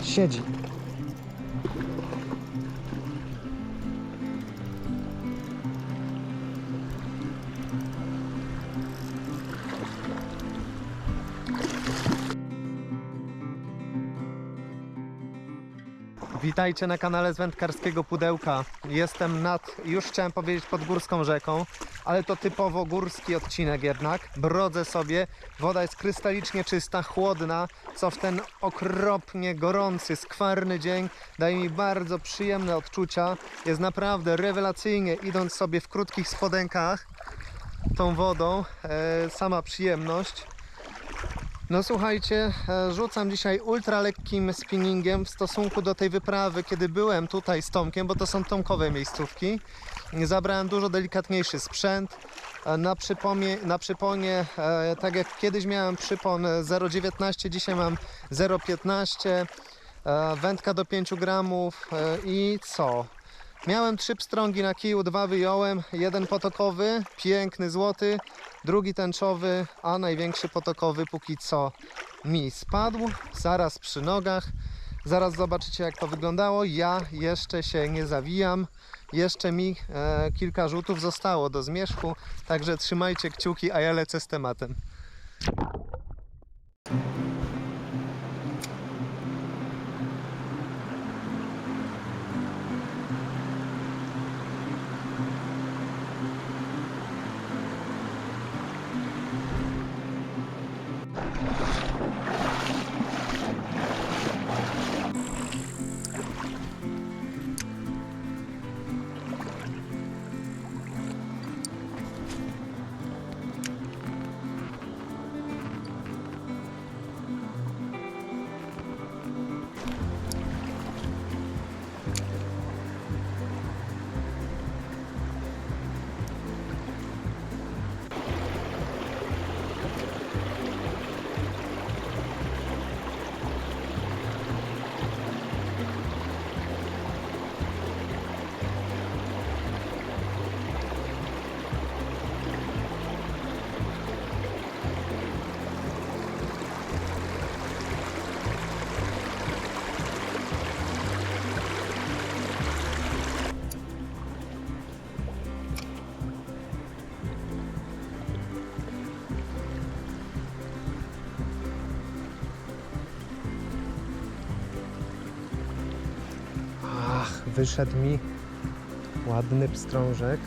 陷阱 Witajcie na kanale z wędkarskiego pudełka. Jestem nad, już chciałem powiedzieć pod górską rzeką, ale to typowo górski odcinek jednak. Brodzę sobie, woda jest krystalicznie czysta, chłodna, co w ten okropnie gorący, skwarny dzień daje mi bardzo przyjemne odczucia. Jest naprawdę rewelacyjnie, idąc sobie w krótkich spodenkach tą wodą, e, sama przyjemność. No słuchajcie, e, rzucam dzisiaj ultra lekkim spinningiem w stosunku do tej wyprawy, kiedy byłem tutaj z Tomkiem, bo to są tomkowe miejscówki. Zabrałem dużo delikatniejszy sprzęt. E, Na, przypomie, na przyponie, e, tak jak kiedyś miałem przypon e, 0,19, dzisiaj mam 0,15. e, Wędka do 5 gramów i co? Miałem trzy pstrągi na kiju, dwa wyjąłem, jeden potokowy, piękny złoty, drugi tęczowy, a największy potokowy póki co mi spadł, zaraz przy nogach. Zaraz zobaczycie jak to wyglądało. Ja jeszcze się nie zawijam. Jeszcze mi e, kilka rzutów zostało do zmierzchu, także trzymajcie kciuki, a ja lecę z tematem. Wyszedł mi ładny pstrążek.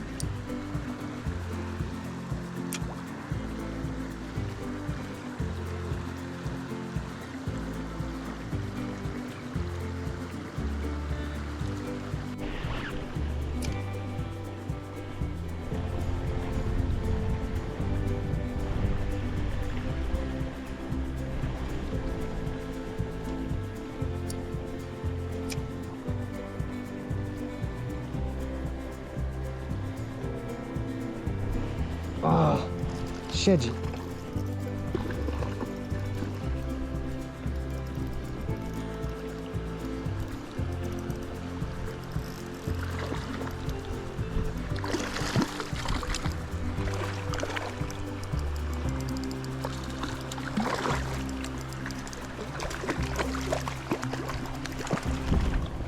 Siedzi.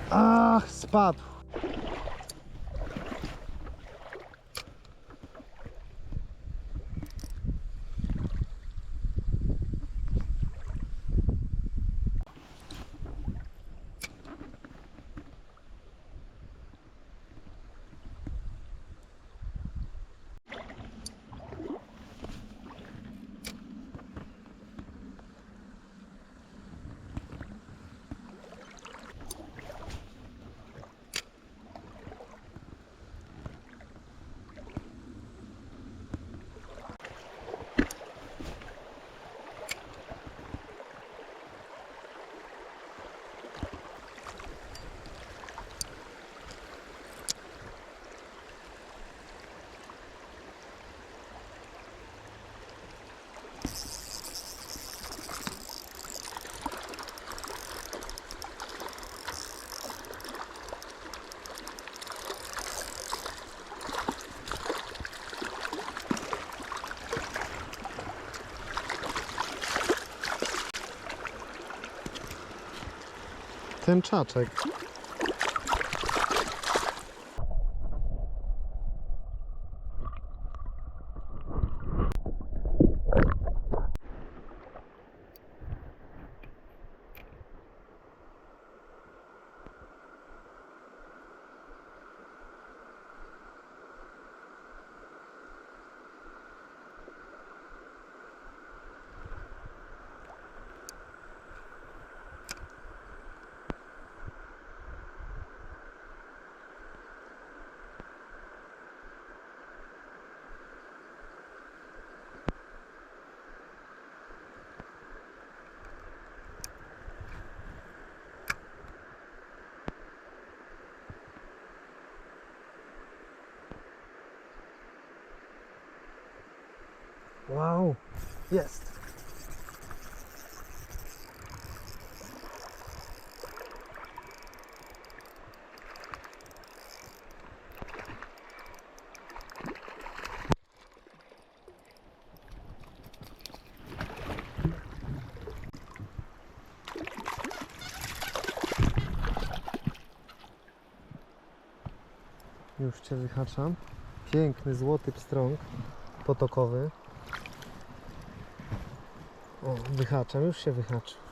Ach, spadł. Tęczaczek. Wow, jest. Już Cię wyhaczam. Piękny, złoty pstrąg potokowy. O, wyhaczam, już się wyhaczył.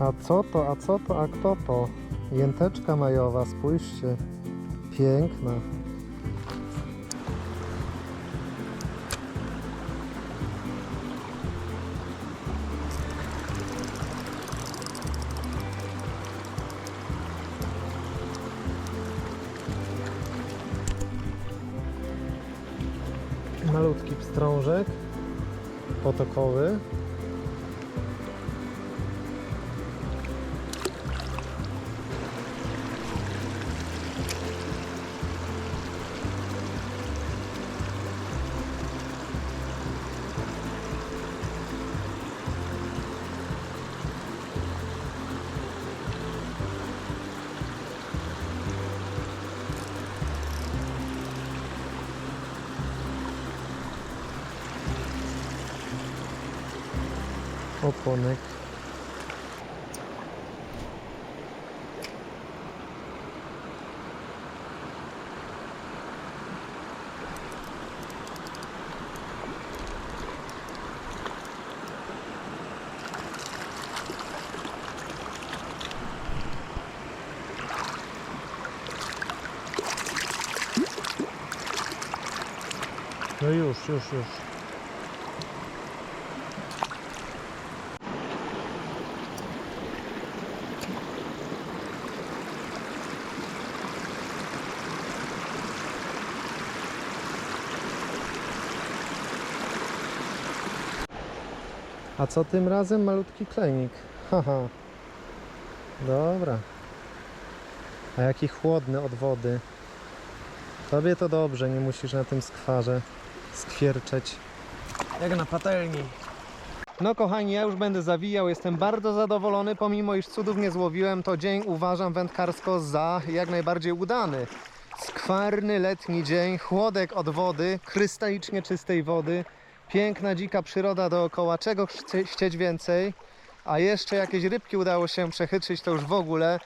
A co to, a co to, a kto to? Jęteczka majowa, spójrzcie. Piękna. Malutki pstrążek potokowy. Oponek. No już, już, już. A co tym razem? Malutki klenik. Haha. Dobra. A jaki chłodny od wody. Tobie to dobrze, nie musisz na tym skwarze skwierczeć. Jak na patelni. No kochani, ja już będę zawijał, jestem bardzo zadowolony, pomimo iż cudów nie złowiłem, to dzień uważam wędkarsko za jak najbardziej udany. Skwarny letni dzień, chłodek od wody, krystalicznie czystej wody, piękna dzika przyroda dookoła, czego chcieć więcej, a jeszcze jakieś rybki udało się przechytrzyć, to już w ogóle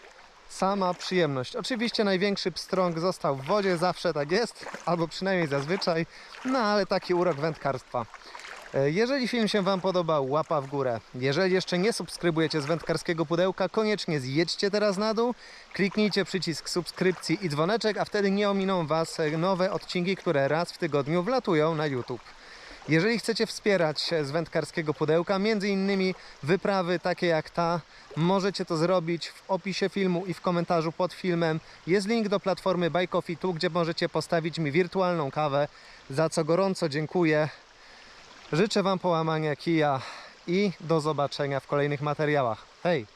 sama przyjemność. Oczywiście największy pstrąg został w wodzie, zawsze tak jest, albo przynajmniej zazwyczaj, no ale taki urok wędkarstwa. E, Jeżeli film się Wam podobał, łapa w górę. Jeżeli jeszcze nie subskrybujecie z wędkarskiego pudełka, koniecznie zjedźcie teraz na dół, kliknijcie przycisk subskrypcji i dzwoneczek, a wtedy nie ominą Was e, nowe odcinki, które raz w tygodniu wlatują na YouTube. Jeżeli chcecie wspierać z wędkarskiego pudełka, między innymi wyprawy takie jak ta, możecie to zrobić w opisie filmu i w komentarzu pod filmem. Jest link do platformy Buy Coffee tu, gdzie możecie postawić mi wirtualną kawę, za co gorąco dziękuję. Życzę Wam połamania kija i do zobaczenia w kolejnych materiałach. Hej!